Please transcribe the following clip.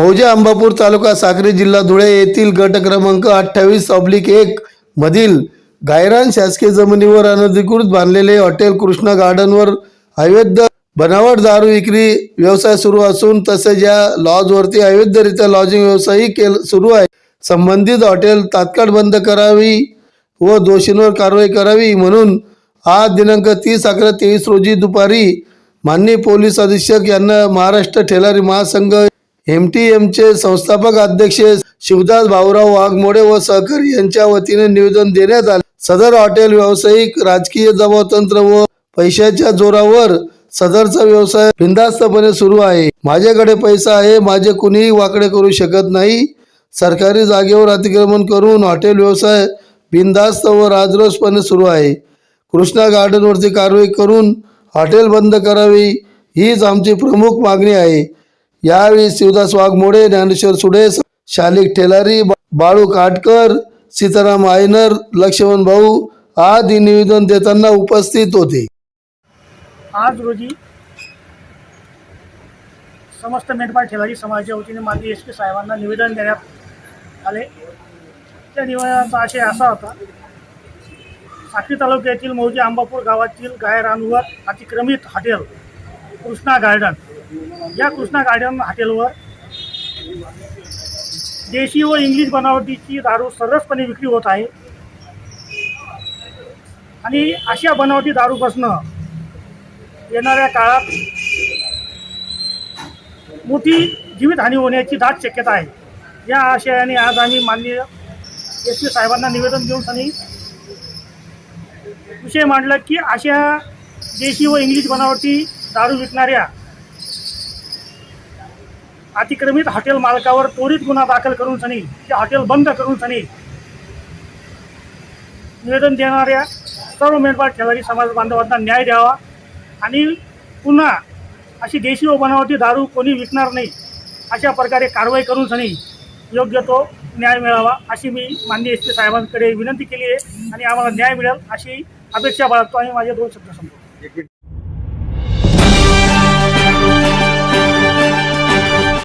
मौजे अंबापूर तालुका साक्री जिल्हा धुळे येथील गट क्रमांक अठ्ठावीस ऑब्लिक एक मधील गायरान शासकीय जमिनीवर अनधिकृत बांधलेले हॉटेल कृष्णा गार्डनवर अवैध बनावट दारू विक्री व्यवसाय सुरू असून तसेच या लॉजवरती अवैधरित्या लॉजिंग व्यवसायही केल सुरू आहे. संबंधित हॉटेल तात्काळ बंद करावी व दोषींवर कारवाई करावी म्हणून आज दिनांक तीस अकरा तेवीस रोजी दुपारी माननीय पोलीस अधीक्षक यांना महाराष्ट्र ठेलारी महासंघ एम टी एमचे संस्थापक अध्यक्ष शिवदास भाऊराव वाघमोडे व सहकारी यांच्या वतीने निवेदन देण्यात आले. सदर हॉटेल व्यावसायिक राजकीय जबाबतंत्र व पैशाच्या जोरावर सदरचा व्यवसाय बिंदास्तपणे सुरू आहे. माझ्याकडे पैसा आहे माझे कुणीही वाकडे करू शकत नाही. सरकारी जागेवर अतिक्रमण करून हॉटेल व्यवसाय बिनधास्त व राजरोसपणे सुरू आहे. कृष्णा गार्डनवरती कारवाई करून हॉटेल बंद करावी हीच आमची प्रमुख मागणी आहे. यावेळी शिवदास वाघमोडे ज्ञानेश्वर सुडे शालिक ठेलारी बाळू काटकर सीताराम आयनर लक्ष्मण भाऊ आदी निवेदन देताना उपस्थित होते. आज रोजी समस्त मेंढपाळ ठेलारी समाजाच्या वतीने माजी एस पी साहेबांना निवेदन देण्यात आले. त्या निवेदनाचा आशय असा होता साक्री तालुक्यातील मौजी आंबापूर गावातील गायरानवर अतिक्रमित हॉटेल कृष्णा गार्डन या कृष्णा गार्डन हॉटेलवर देशी व इंग्लिश बनावटीची दारू सर्रसपणे विक्री होत आहे. आणि अशा बनावटी दारूपासनं येणाऱ्या काळात मोठी जीवितहानी होण्याची दाट शक्यता आहे. या आशयाने आज आम्ही माननीय एस पी साहेबांना निवेदन देऊन आणि विषय मांडला की अशा देशी व इंग्लिश बनावटी दारू विकणाऱ्या अतिक्रमित हॉटेल मालकावर त्वरित गुन्हा दाखल करून सनी ते हॉटेल बंद करून सनी. निवेदन देणाऱ्या सर्व मेंढपाळ ठेवारी समाज बांधवांना न्याय द्यावा आणि पुन्हा अशी देशी व बनावटी दारू कोणी विकणार नाही अशा प्रकारे कारवाई करून सनी योग्य तो न्याय मिळावा अशी मी माननीय एस पी साहेबांकडे विनंती केली आहे आणि आम्हाला न्याय मिळेल अशी अपेक्षा बाळगतो आणि माझे दोन शब्द संपतो